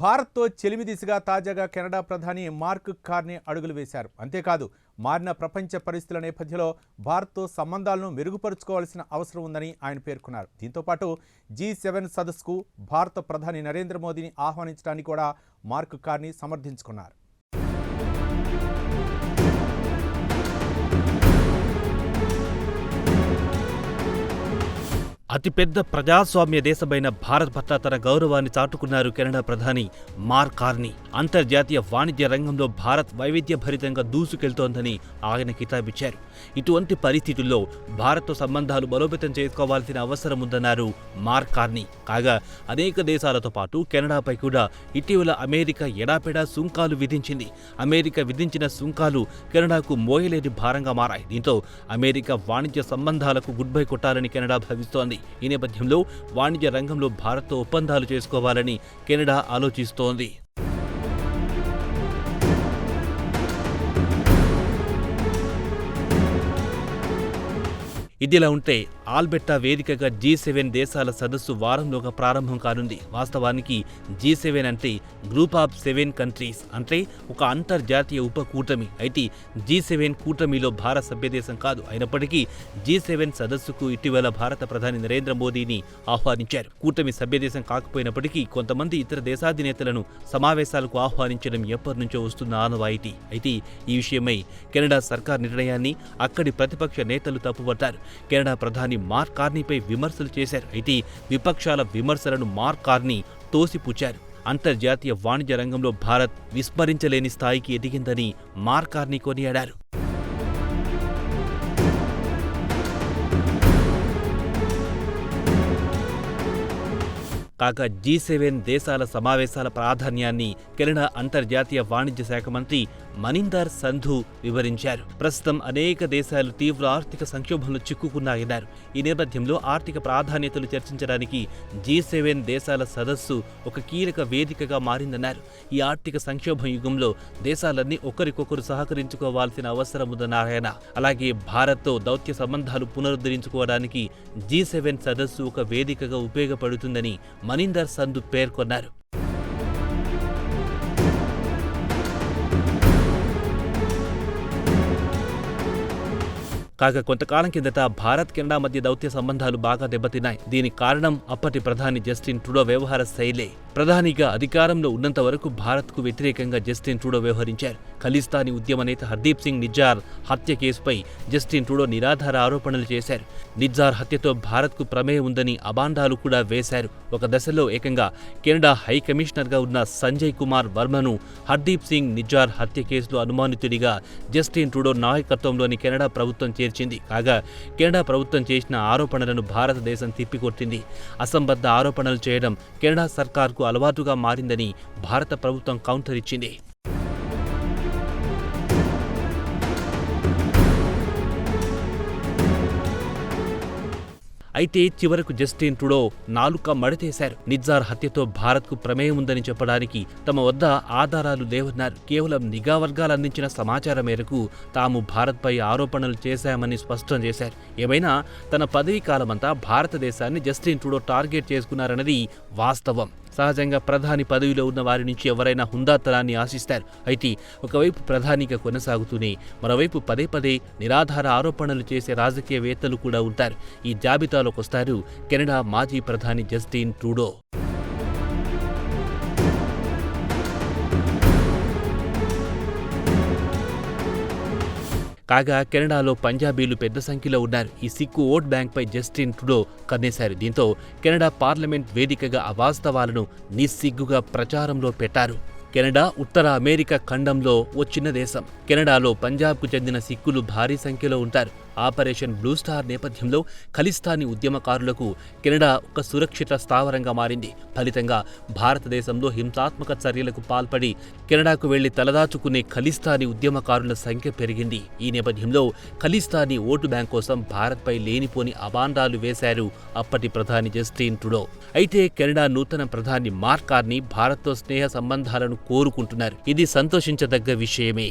భారత్తో చెలిమి దిశగా తాజాగా కెనడా ప్రధాని మార్క్ కార్నే అడుగులు వేశారు. అంతేకాదు మారిన ప్రపంచ పరిస్థితుల నేపథ్యంలో భారత్తో సంబంధాలను మెరుగుపరుచుకోవాల్సిన అవసరం ఉందని ఆయన పేర్కొన్నారు. దీంతోపాటు జీ సెవెన్ సదస్సుకు భారత ప్రధాని నరేంద్ర మోదీని ఆహ్వానించడానికి కూడా మార్క్ కార్ని సమర్థించుకున్నారు. అతిపెద్ద ప్రజాస్వామ్య దేశమైన భారత్ పట్ల తన గౌరవాన్ని చాటుకున్నారు కెనడా ప్రధాని మార్క్ కార్నీ. అంతర్జాతీయ వాణిజ్య రంగంలో భారత్ వైవిధ్యభరితంగా దూసుకెళ్తోందని ఆయన కితాబిచ్చారు. ఇటువంటి పరిస్థితుల్లో భారత్తో సంబంధాలు బలోపేతం చేసుకోవాల్సిన అవసరం ఉందన్నారు మార్క్ కార్నీ. కాగా అనేక దేశాలతో పాటు కెనడాపై కూడా ఇటీవల అమెరికా ఎడాపెడా సుంకాలు విధించింది. అమెరికా విధించిన సుంకాలు కెనడాకు మోయలేని భారంగా మారాయి. దీంతో అమెరికా వాణిజ్య సంబంధాలకు గుడ్ బై కొట్టాలని కెనడా భావిస్తోంది. ఈ నేపథ్యంలో వాణిజ్య రంగంలో భారత్తో ఒప్పందాలు చేసుకోవాలని కెనడా ఆలోచిస్తోంది. ఇదిలా ఉంటే ఆల్బెట్టా వేదికగా జీ సెవెన్ దేశాల సదస్సు వారంలోగా ప్రారంభం కానుంది. వాస్తవానికి జీ సెవెన్ అంటే గ్రూప్ ఆఫ్ సెవెన్ కంట్రీస్ అంటే ఒక అంతర్జాతీయ ఉప కూటమి. అయితే జీ సెవెన్ కూటమిలో భారత్ సభ్యదేశం కాదు. అయినప్పటికీ జీ సెవెన్ సదస్సుకు ఇటీవల భారత ప్రధాని నరేంద్ర మోదీని ఆహ్వానించారు. కూటమి సభ్యదేశం కాకపోయినప్పటికీ కొంతమంది ఇతర దేశాధినేతలను సమావేశాలకు ఆహ్వానించడం ఎప్పటి నుంచో వస్తున్న ఆనవాయితీ. అయితే ఈ విషయమై కెనడా సర్కార్ నిర్ణయాన్ని అక్కడి ప్రతిపక్ష నేతలు తప్పుపట్టారు. కెనడా ప్రధాని మార్క్ కార్నీపై విమర్శలు చేశారు. అయితే విపక్షాల విమర్శలను మార్క్ కార్నీ తోసిపుచ్చారు. అంతర్జాతీయ వాణిజ్య రంగంలో భారత్ విస్మరించలేని స్థాయికి ఎదిగిందని మార్కార్ని కొనియాడారు. కాగా జీ సెవెన్ దేశాల సమావేశాల ప్రాధాన్యాన్ని కెనడా అంతర్జాతీయ వాణిజ్య శాఖ మంత్రి మనిందర్ సంధు వివరించారు. ప్రస్తుతం అనేక దేశాలు తీవ్ర ఆర్థిక సంక్షోభంలో చిక్కుకున్నాయన్నారు. ఈ నేపథ్యంలో ఆర్థిక ప్రాధాన్యతలు చర్చించడానికి జీ సెవెన్ దేశాల సదస్సు ఒక కీలక వేదికగా మారిందన్నారు. ఈ ఆర్థిక సంక్షోభం యుగంలో దేశాలన్నీ ఒకరికొకరు సహకరించుకోవాల్సిన అవసరం ఉందన్నారు ఆయన. అలాగే భారత్తో దౌత్య సంబంధాలు పునరుద్ధరించుకోవడానికి జీ సెవెన్ సదస్సు ఒక వేదికగా ఉపయోగపడుతుందని మనీందర్ సంధు పేర్కొన్నారు. కాగా కొంతకాలం కిందట భారత్ కెనడా మధ్య దౌత్య సంబంధాలు బాగా దెబ్బతిన్నాయి. దీనికి కారణం అప్పటి ప్రధాని జస్టిన్ ట్రుడో వ్యవహార శైలే. ప్రధానిగా అధికారంలో ఉన్నంత వరకు భారత్కు వ్యతిరేకంగా జస్టిన్ ట్రూడో వ్యవహరించారు. ఖలిస్తానీ ఉద్యమ నేత హర్దీప్ సింగ్ నిజ్జార్ హత్య కేసుపై జస్టిన్ ట్రూడో నిరాధార ఆరోపణలు చేశారు. నిజ్జార్ హత్యతో భారత్కు ప్రమేయం ఉందని అబాండాలు కూడా వేశారు. ఒక దశలో ఏకంగా కెనడా హై కమిషనర్గా ఉన్న సంజయ్ కుమార్ వర్మను హర్దీప్ సింగ్ నిజ్జార్ హత్య కేసులో అనుమానితుడిగా జస్టిన్ ట్రూడో నాయకత్వంలోని కెనడా ప్రభుత్వం చేర్చింది. కాగా కెనడా ప్రభుత్వం చేసిన ఆరోపణలను భారతదేశం తిప్పికొట్టింది. అసంబద్ధ ఆరోపణలు చేయడం కెనడా సర్కార్కు అలవాటుగా మారిందని భారత ప్రభుత్వం కౌంటర్ ఇచ్చింది. అయితే చివరకు జస్టిన్ ట్రుడో నాలుక మడతేశారు. నిజ్జార్ హత్యతో భారత్కు ప్రమేయం ఉందని చెప్పడానికి తమ వద్ద ఆధారాలు లేవన్నారు. కేవలం నిఘా వర్గాలు అందించిన సమాచారం మేరకు తాము భారత్పై ఆరోపణలు చేశామని స్పష్టం చేశారు. ఏమైనా తన పదవీ కాలమంతా భారతదేశాన్ని జస్టిన్ ట్రుడో టార్గెట్ చేసుకున్నారన్నది వాస్తవం. సహజంగా ప్రధాని పదవిలో ఉన్న వారి నుంచి ఎవరైనా హుందాతనాన్ని ఆశిస్తారు. అయితే ఒకవైపు ప్రధానిగా కొనసాగుతూనే మరోవైపు పదే పదే నిరాధార ఆరోపణలు చేసే రాజకీయవేత్తలు కూడా ఉంటారు. ఈ జాబితాలోకి వస్తారు కెనడా మాజీ ప్రధాని జస్టిన్ ట్రూడో. కాగా కెనడాలో పంజాబీలు పెద్ద సంఖ్యలో ఉన్నారు. ఈ సిక్కు ఓట్ బ్యాంక్పై జస్టిన్ ట్రుడో కన్నేశారు. దీంతో కెనడా పార్లమెంట్ వేదికగా అవాస్తవాలను నిస్సిగ్గుగా ప్రచారంలో పెట్టారు. కెనడా ఉత్తర అమెరికా ఖండంలో ఓ చిన్న దేశం. కెనడాలో పంజాబ్కు చెందిన సిక్కులు భారీ సంఖ్యలో ఉంటారు. ఆపరేషన్ బ్లూ స్టార్ నేపథ్యంలో ఖలిస్తానీ ఉద్యమకారులకు కెనడా ఒక సురక్షిత స్థావరంగా మారింది. ఫలితంగా భారతదేశంలో హింసాత్మక చర్యలకు పాల్పడి కెనడాకు వెళ్ళి తలదాచుకునే ఖలిస్తానీ ఉద్యమకారుల సంఖ్య పెరిగింది. ఈ నేపథ్యంలో ఖలిస్తానీ ఓటు బ్యాంక్ కోసం భారత్పై లేనిపోని అబాండాలు వేశారు అప్పటి ప్రధాని జస్టిన్ ట్రుడో. అయితే కెనడా నూతన ప్రధాని మార్క్ భారత్తో స్నేహ సంబంధాలను కోరుకుంటున్నారు. ఇది సంతోషించదగ్గ విషయమే.